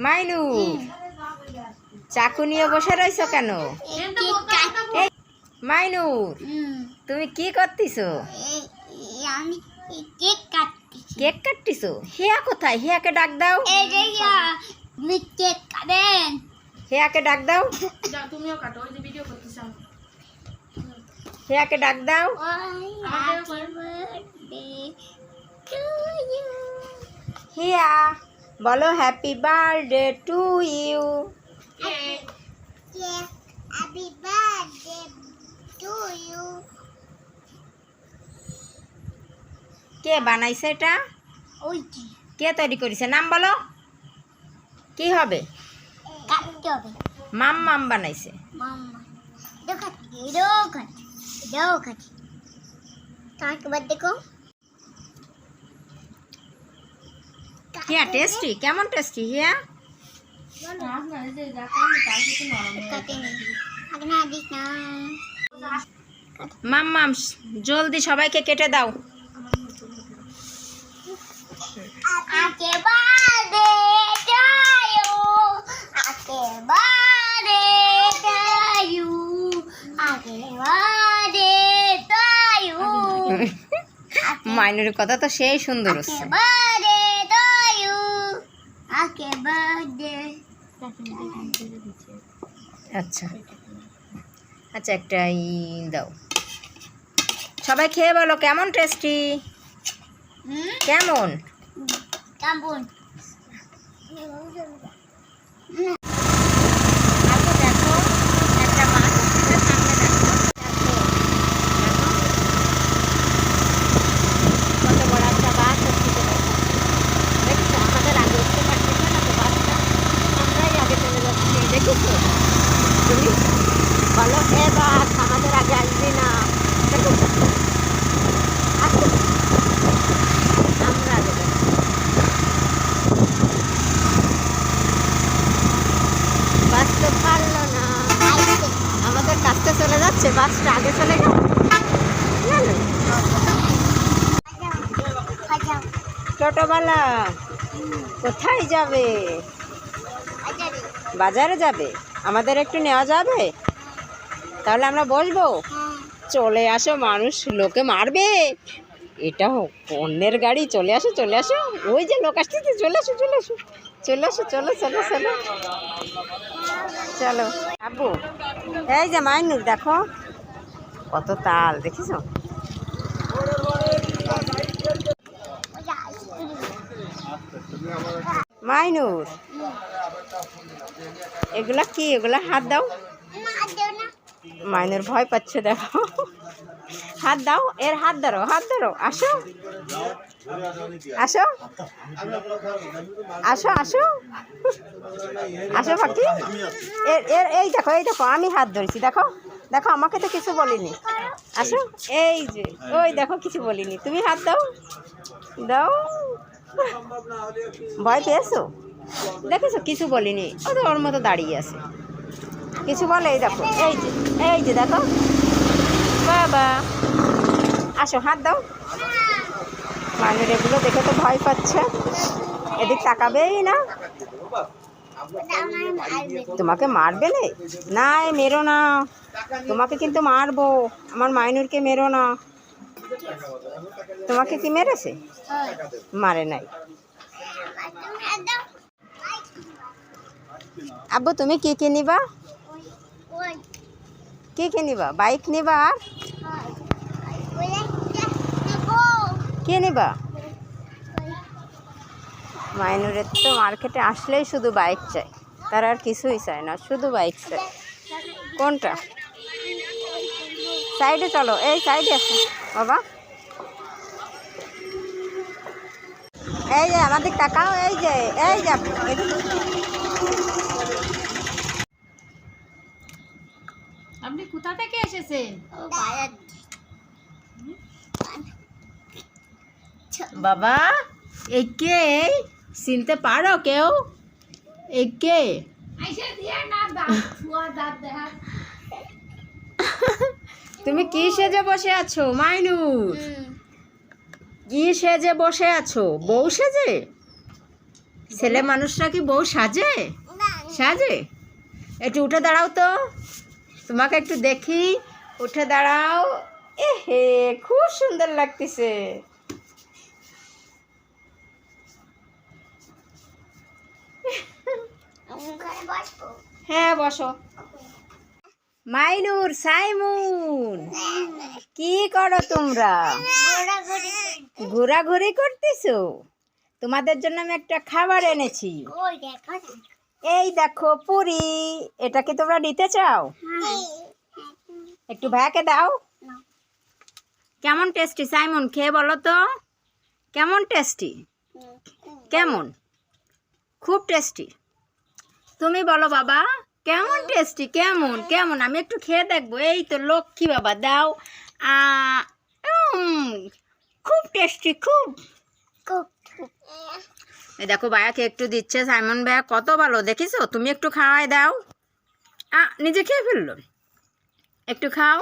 মাইনু চাকু নিয়ে বসে রইছো কেন? মাইনু তুমি কি করতেছো? আমি কেক কাটছি কেক কাটতেছো? হিয়া কোথায়? হিয়াকে ডাক দাও। এই যে কেক খাবেন হিয়াকে ডাক দাও। যাও তুমিও কাটো ওই যে ভিডিও করতেছিলাম হিয়াকে ডাক দাও। হিয়া বলো happy birthday to you cake happy birthday to you কে বানাইছে এটা? ওই কে তৈরি করেছে? নাম বলো। কি হবে? মাম মাম বানাইছে। খাচ্ছি এটাও খাচ্ছি দেখো। হিয়া টেস্টি কেমন টেস্টি হিয়া? আপনার যে যা খাই তার কিছু নরম হয়ে কাটে নি আগে না দিস না মাম মাম জলদি সবাইকে কেটে দাও মাইনুরের কথা তো সেই সুন্দর হচ্ছে। আচ্ছা। আচ্ছা একটা ই দাও। সবাই খেয়ে বলো কেমন টেস্টি হুম? কেমন? কেমন আচ্ছা দেখো একটা মাছ হচ্ছে সামনে দেখো কত বড় একটা বাস হচ্ছে দেখছ আমাদের আগে উঠতে পারতেছে না তো বাসটা আমরাই আগে চলে যাচ্ছি দেখেছ তুমি বলো এ বাস আমাদের আগে আসবি না দেখেছ আসো আমরা আগে যাচ্ছি বাস তো পারল না আমাদের কাছটা চলে যাচ্ছে বাসটা আগে চলে গেল জানো? কোথায় যাবে? বাজারে যাবে? আমাদের একটু নেওয়া যাবে? তাহলে আমরা বসবো চলে আসো, মানুষ লোকে মারবে। এটা অন্যের গাড়ি, চলে আসো চলে আসো। ওই যে লোক আসতেছে, চলে আসো চলে আসো। চলে আসো, চলো চলো চলো। চলো। আব্বু, এই যে মাইনুর দেখো। কত তাল দেখিছো মাইনুর, এগুলা কি? এগুলা হাত দাও। মাইনুর ভয় পাচ্ছে, দেখো। হাত দাও, এর হাত ধরো হাত ধরো। আসো। আসো। আসো আসো। আসো, পাখি। এর, এই দেখো এই দেখো, আমি হাত ধরেছি, দেখো। দেখো, আমাকে তো কিছু বলিনি। আসো। এই যে, ওই দেখো, কিছু বলিনি। তুমি হাত দাও। দাও। ভয় পেয়েছ? দেখেছ, কিছু বলিনি। ও তো ওর মতো দাঁড়িয়ে আছে। কিছু বলে, এই দেখো, এই যে এই যে, দেখো। বাবা। আসো, হাত দাও। মানুষ এগুলো দেখে তো ভয় পাচ্ছে। এদিক তাকাবেই না। তোমাকে মারবে নে? না মেরো না। তোমাকে কিন্তু মারবো। আমার মাইনুরকে মেরো না। তোমাকে কি মেরেছে? মারে নাই। আব্বু, তুমি কি কি নিবা? কি কি নিবা? বাইক নিবা কি নিবা? মাইনুরের তো মার্কেটে আসলেই শুধু বাইক চাই। তার আর কিছুই চায় না শুধু বাইক চাই। কোনটা? সাইডে চলো এই সাইডে আসো বাবা। এই যে আমাদের টাকাও এই যে এই যে। এদিকে। আপনি কোথা থেকে এসেছেন? বাবা এই কে চিনতে পারো কেউ? এই কে তুমি কি সেজে বসে আছো মাইনুর কি সেজে বসে আছো বউ সেজে? ছেলে মানুষরা কি বউ সাজে? সাজে? একটু উঠে দাঁড়াও তো। তোমাকে একটু দেখি উঠে দাঁড়াও। এ হে খুব সুন্দর লাগতেছে ঘরে বসবো হ্যাঁ বসো। মাইনুর, সাইমুন, কি করো তোমরা? ঘোরাঘুরি করতেছো? তোমাদের জন্য আমি একটা খাবার এনেছি। এই দেখো পুরি। এটা কি তোমরা নিতে চাও? একটু ভাইয়াকে দাও। কেমন টেস্টি, সাইমন? খেয়ে বলো তো। কেমন টেস্টি? কেমন? খুব টেস্টি। তুমি বলো বাবা কেমন টেস্টি কেমন কেমন? আমি একটু খেয়ে দেখব। এই তো লক্ষ্মী বাবা দাও। খুব টেস্টি খুব। দেখো ভাইয়াকে একটু দিচ্ছে সাইমন ভাইয়া কত ভালো দেখিছো? তুমি একটু খাওয়াই দাও। আ নিজে খেয়ে ফেলল? একটু খাও।